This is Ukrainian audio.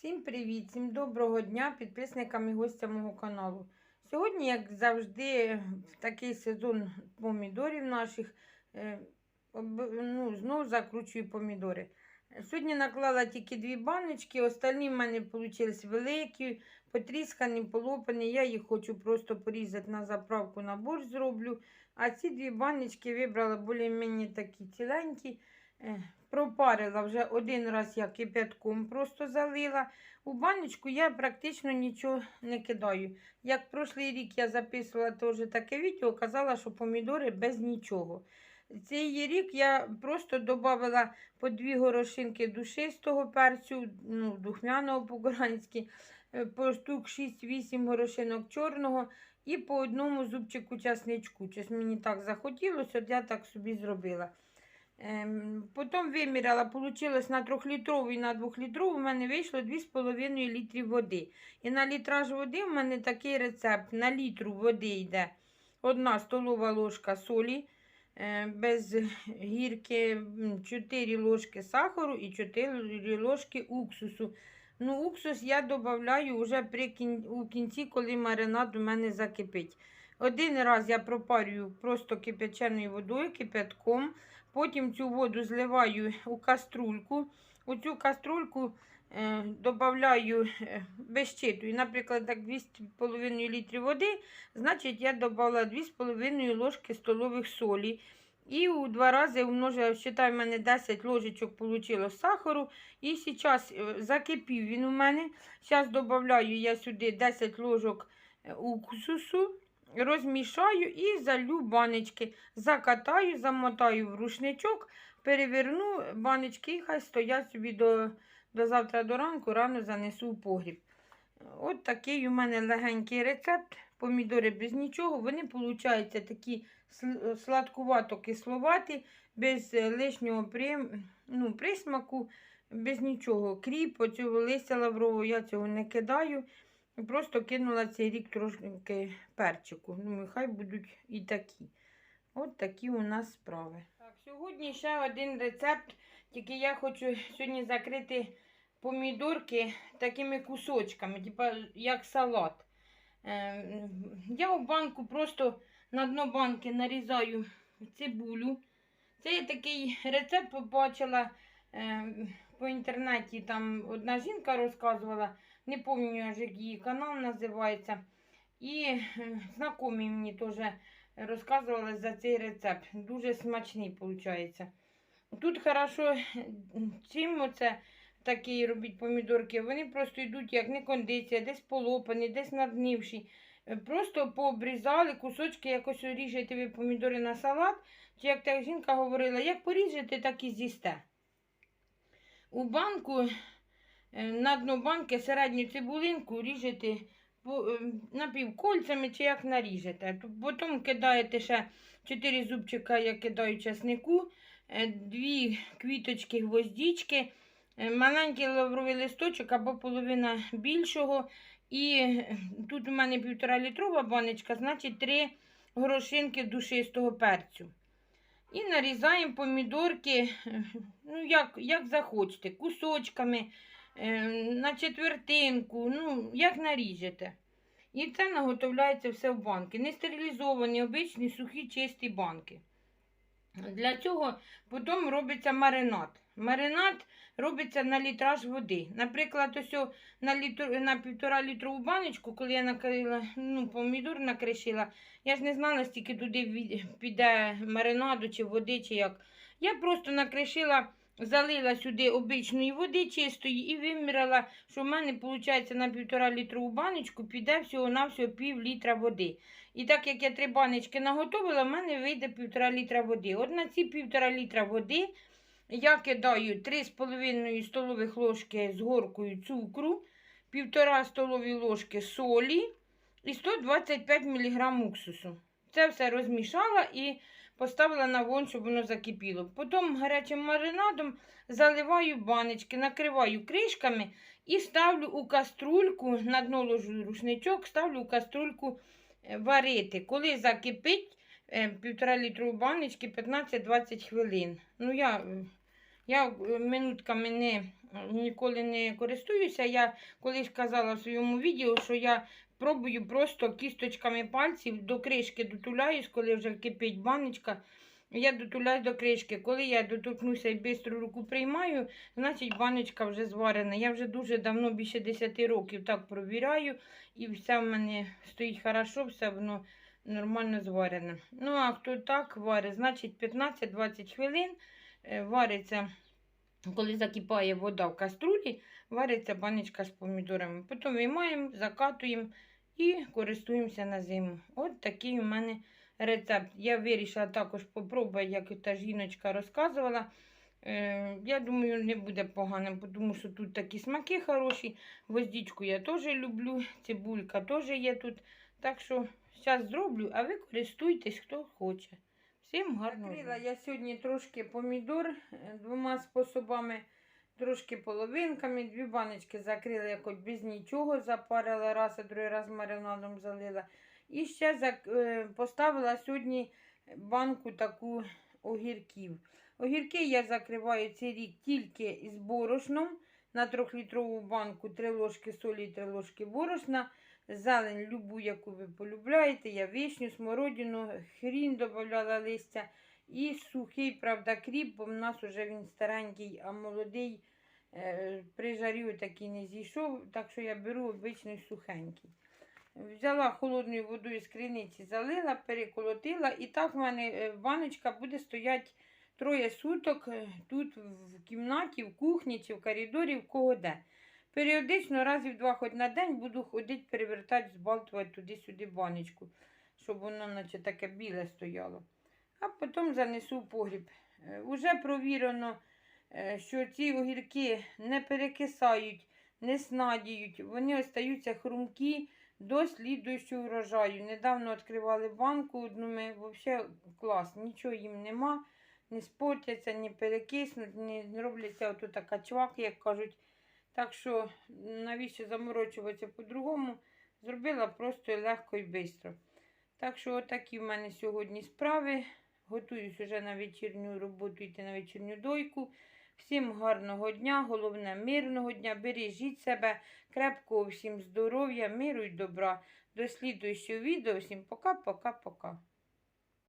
Всім привіт, всім доброго дня підписникам і гостям мого каналу. Сьогодні, як завжди, в такий сезон помідорів наших, е, ну, знову закручую помідори. Сьогодні наклала тільки дві баночки, остальні в мене вийшли великі, потріскані, полопані. Я їх хочу просто порізати на заправку на борщ зроблю. А ці дві баночки вибрала більш-менш такі ціленькі. Пропарила вже один раз я кипятком просто залила. У баночку я практично нічого не кидаю. Як прошлий рік я записувала теж таке відео, казала, що помідори без нічого. Цей рік я просто додала по дві горошинки душистого перцю, ну, духмяного по-українськи, е, по штук 6-8 горошинок чорного і по одному зубчику часничку. Щось мені так захотілося, от я так собі зробила. Ем, потім виміряла, вийшло на 3-літрову і на 2-літрову, в мене вийшло 2,5 літрів води. І на літраж води в мене такий рецепт. На літру води йде 1 столова ложка солі, е, без гірки, 4 ложки сахару і 4 ложки уксусу. Ну, уксус я додаю вже при кін... у кінці, коли маринад у мене закипить. Один раз я пропарюю просто кипяченою водою, кипятком. Потім цю воду зливаю у каструльку. У цю каструльку е, додаю, е, безчитую, наприклад, так 2,5 літрів води, значить я додала 2,5 ложки столових солі. І у два рази умножила, вважаю, в мене 10 ложечок вийшло сахару. І зараз закипів він у мене. Зараз додаю я сюди 10 ложок е, уксусу розмішаю і залю баночки. Закатаю, замотаю в рушничок, переверну баночки і хай стоять собі до, до завтра до ранку, рано занесу в погріб. От такий у мене легенький рецепт. Помідори без нічого. Вони получаються такі сладкувато-кисловаті, без е, лишнього при, ну, присмаку, без нічого. Кріп, оцю листя лаврового я цього не кидаю. Просто кинула цей рік трошки перчику. Ну, хай будуть і такі. От такі у нас справи. Так, сьогодні ще один рецепт. Тільки я хочу сьогодні закрити помідорки такими кусочками, типа як салат. Е, я в банку просто на дно банки нарізаю цибулю. Це я такий рецепт побачила е, по інтернеті. Там одна жінка розказувала. Не пам'ятаю, як її канал називається. І е, знайомі мені теж розказували за цей рецепт. Дуже смачний виходить. Тут хорошо, чим оце такі робіть помідорки, вони просто йдуть як не кондиція, десь полопані, десь наднивші. Е, Просто пообрізали кусочки, якось ріжете ви помідори на салат. Чи як та жінка говорила, як поріжете, так і з'їсте. У банку на дно банки середню цибулинку ріжете е, напівкольцями чи як наріжете. Потім кидаєте ще 4 зубчика, я кидаю часнику, 2 квіточки гвоздічки, е, маленький лавровий листочок або половина більшого. І е, тут у мене півтора літрова баночка, значить 3 горошинки душистого перцю. І нарізаємо помідорки, е, ну як, як захочете, кусочками е, на четвертинку, ну, як наріжете. І це наготовляється все в банки. Не стерилізовані, обичні сухі чисті банки. Для цього потім робиться маринад. Маринад робиться на літраж води. Наприклад, ось на, літр, на півтора літрову баночку, коли я накрила, ну, помідор накришила, я ж не знала, скільки туди піде маринаду чи води, чи як. Я просто накришила залила сюди обичної води чистої і виміряла, що в мене, виходить, на півтора літрову баночку піде всього-навсього пів літра води. І так як я три баночки наготовила, в мене вийде півтора літра води. От на ці півтора літра води я кидаю 3,5 столових ложки з горкою цукру, півтора столові ложки солі і 125 мг уксусу. Це все розмішала і поставила на вогонь, щоб воно закипіло. Потім гарячим маринадом заливаю баночки, накриваю кришками і ставлю у каструльку, на дно ложу рушничок, ставлю у каструльку е, варити. Коли закипить е, півтора літрової баночки 15-20 хвилин. Ну, я, я е, минутками не ніколи не користуюся. Я колись казала в своєму відео, що я пробую просто кісточками пальців до кришки дотуляюсь, коли вже кипить баночка. Я дотуляюсь до кришки. Коли я доторкнуся і швидко руку приймаю, значить баночка вже зварена. Я вже дуже давно, більше 10 років, так провіряю, і все в мене стоїть хорошо, все воно нормально зварене. Ну, а хто так варить, значить 15-20 хвилин е, вариться, коли закипає вода в каструлі, вариться баночка з помідорами. Потім виймаємо, закатуємо і користуємося на зиму. От такий у мене рецепт. Я вирішила також попробувати, як та жіночка розказувала. Е, я думаю, не буде поганим, тому що тут такі смаки хороші. Гвоздичку я теж люблю, цибулька теж є тут. Так що зараз зроблю, а ви користуйтесь, хто хоче. Всім гарного. Закрила я сьогодні трошки помідор е, двома способами. Трошки половинками, дві баночки закрила, я хоч без нічого запарила раз, а другий раз маринадом залила. І ще е, поставила сьогодні банку таку огірків. Огірки я закриваю цей рік тільки із борошном. На 3-літрову банку 3 ложки солі і 3 ложки борошна. Зелень любу, яку ви полюбляєте. Я вишню, смородину, хрін додавала листя. І сухий, правда, кріп, бо в нас вже він старенький, а молодий е, при жарі такий не зійшов, так що я беру обичний сухенький. Взяла холодною водою з криниці, залила, переколотила, і так в мене е, баночка буде стояти троє суток е, тут в кімнаті, в кухні чи в коридорі, в кого де. Періодично разів два хоч на день буду ходити, перевертати, збалтувати туди-сюди баночку, щоб воно наче таке біле стояло. А потім занесу в погріб. Е, Уже провірено, е, що ці огірки не перекисають, не снадіють, вони остаються хрумкі до слідуючого врожаю. Недавно відкривали банку, одну ми взагалі клас, нічого їм нема, не спортяться, не перекиснуть, не робляться ото така чвак, як кажуть. Так що навіщо заморочуватися по-другому? Зробила просто легко і швидко. Так що отакі в мене сьогодні справи. Готуюсь уже на вечірню роботу, йти на вечірню дойку. Всім гарного дня, головне мирного дня. Бережіть себе, крепкого всім здоров'я, миру і добра. До слідуючого відео. Всім пока-пока-пока.